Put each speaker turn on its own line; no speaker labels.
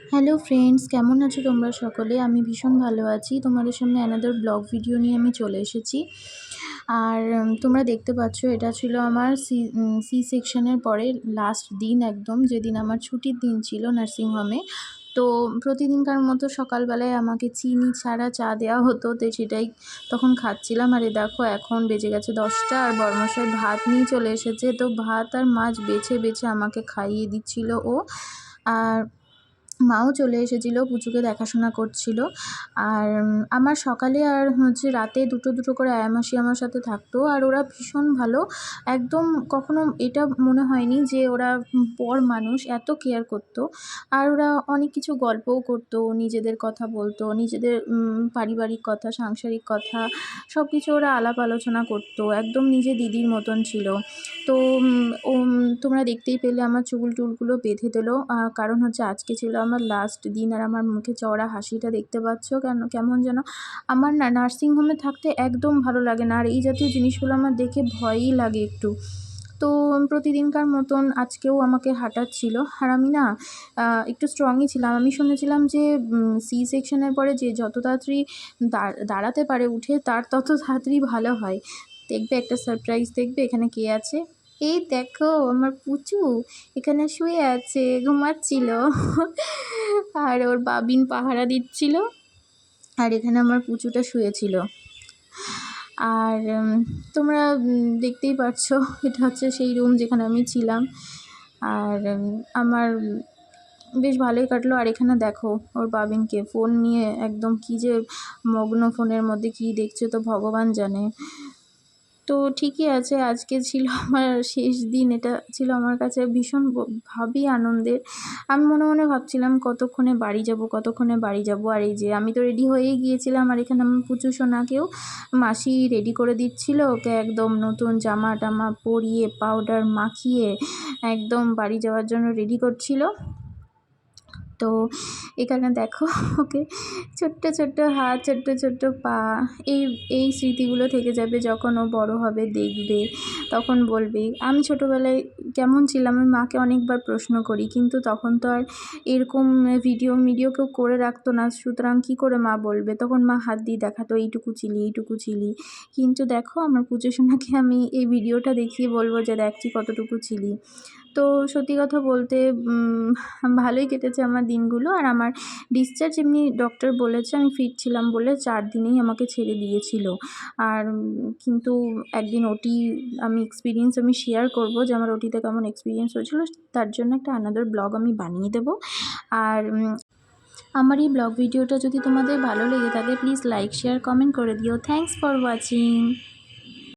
Hello friends কেমন আছো তোমরা সকলে? আমি ভীষণ ভালো আছি। তোমাদের সামনে অ্যানাদার ব্লগ ভিডিও নিয়ে আমি চলে এসেছি। আর তোমরা দেখতে পাচ্ছ, এটা ছিল আমার সি সি সেকশনের পরে লাস্ট দিন একদম, যেদিন আমার ছুটির দিন ছিল নার্সিংহোমে তো প্রতিদিনকার মতো সকালবেলায় আমাকে চিনি ছাড়া চা দেওয়া হতো, তো সেটাই তখন খাচ্ছিলাম। আর এ দেখো, এখন বেজে গেছে দশটা আর বর্মশাই ভাত নিয়ে চলে এসেছে। তো ভাত আর মাছ বেছে বেছে আমাকে খাইয়ে দিচ্ছিল ও। আর মাও চলে এসেছিল, পুচুকে দেখাশোনা করছিল। আর আমার সকালে আর হচ্ছে রাতে দুটো দুটো করে আয়ামাসি আমার সাথে থাকতো। আর ওরা ভীষণ ভালো। একদম কখনো এটা মনে হয়নি যে ওরা পর মানুষ, এত কেয়ার করতো। আর ওরা অনেক কিছু গল্পও করতো, নিজেদের কথা বলতো, নিজেদের পারিবারিক কথা, সাংসারিক কথা সব কিছু ওরা আলাপ আলোচনা করতো। একদম নিজে দিদির মতন ছিল। তো তোমরা দেখতেই পেলে আমার চুল টুলগুলো বেঁধে দিলো। কারণ হচ্ছে আজকে ছিল আমার লাস্ট দিন আর আমার মুখে চওড়া হাসিটা দেখতে পাচ্ছ? কেন, কেমন যেন আমার না নার্সিংহোমে থাকতে একদম ভালো লাগে না। আর এই জাতীয় জিনিসগুলো আমার দেখে ভয়ই লাগে একটু। তো প্রতিদিনকার মতন আজকেও আমাকে হাঁটাচ্ছিল। আর আমি না একটু স্ট্রংই ছিলাম। আমি শুনেছিলাম যে সি সেকশনের পরে যে যত তাড়াতাড়ি দাঁড়- দাঁড়াতে পারে উঠে, তার তত তাড়াতাড়ি ভালো হয়। দেখবে একটা সারপ্রাইজ দেখবে, এখানে কে আছে? এই দেখো, আমার পুচু এখানে শুয়ে আছে, ঘুমাচ্ছিল। আর ওর বাবিন পাহারা দিচ্ছিল, আর এখানে আমার পুচুটা শুয়েছিল। আর তোমরা দেখতেই পাচ্ছ এটা হচ্ছে সেই রুম যেখানে আমি ছিলাম। আর আমার বেশ ভালোই কাটলো। আর এখানে দেখো, ওর বাবিনকে ফোন নিয়ে একদম কী যে মগ্ন ফোনের মধ্যে কী দেখছে তো ভগবান জানে। তো ঠিকই আছে, আজকে ছিল আমার শেষ দিন। এটা ছিল আমার কাছে ভীষণ ব- ভাবই আনন্দের। আমি মনে মনে ভাবছিলাম, কতক্ষণে বাড়ি যাব, কতক্ষণে বাড়ি যাব? আর এই যে আমি তো রেডি হয়েই গিয়েছিলাম, আর এখানে আমার পুচু সোনাকেও মাসি রেডি করে দিচ্ছিল। ওকে একদম নতুন জামা টামা পরিয়ে পাউডার মাখিয়ে, একদম বাড়ি যাওয়ার জন্য রেডি করছিল। তো এখানে দেখো, ওকে, ছোট্ট ছোট্ট হাত, ছোট্ট ছোট্ট পা, এই এই স্মৃতিগুলো থেকে যাবে যখন ও বড় হবে, দেখবে, তখন বলবে, আমি ছোটোবেলায় কেমন ছিলাম, আমি মাকে অনেকবার প্রশ্ন করি, কিন্তু তখন তো আর এরকম ভিডিও মিডিও কেউ করে রাখতো না, সুতরাং কী করে মা বলবে? তখন মা হাত দিয়ে দেখাতো, এইটুকু চিলি এইটুকু চিলি কিন্তু দেখো, আমার পুজো সোনাকে আমি এই ভিডিওটা দেখিয়ে বলব যে দেখছি কতটুকু চিলি তো সত্যি কথা বলতে ভালোই কেটেছে আমার দিনগুলো। আর আমার ডিসচার্জ এমনি ডক্টর বলেছে, আমি ফিট ছিলাম বলে চার দিনেই আমাকে ছেড়ে দিয়েছিল। আর কিন্তু একদিন ওটি আমি এক্সপিরিয়েন্স আমি শেয়ার করব যে আমার ওটিতে কেমন এক্সপিরিয়েন্স হয়েছিল, তার জন্য একটা আনাদার ব্লগ আমি বানিয়ে দেবো। আর আমার এই ব্লগ ভিডিওটা যদি তোমাদের ভালো লেগে থাকে প্লিজ লাইক শেয়ার কমেন্ট করে দিও। Thanks for watching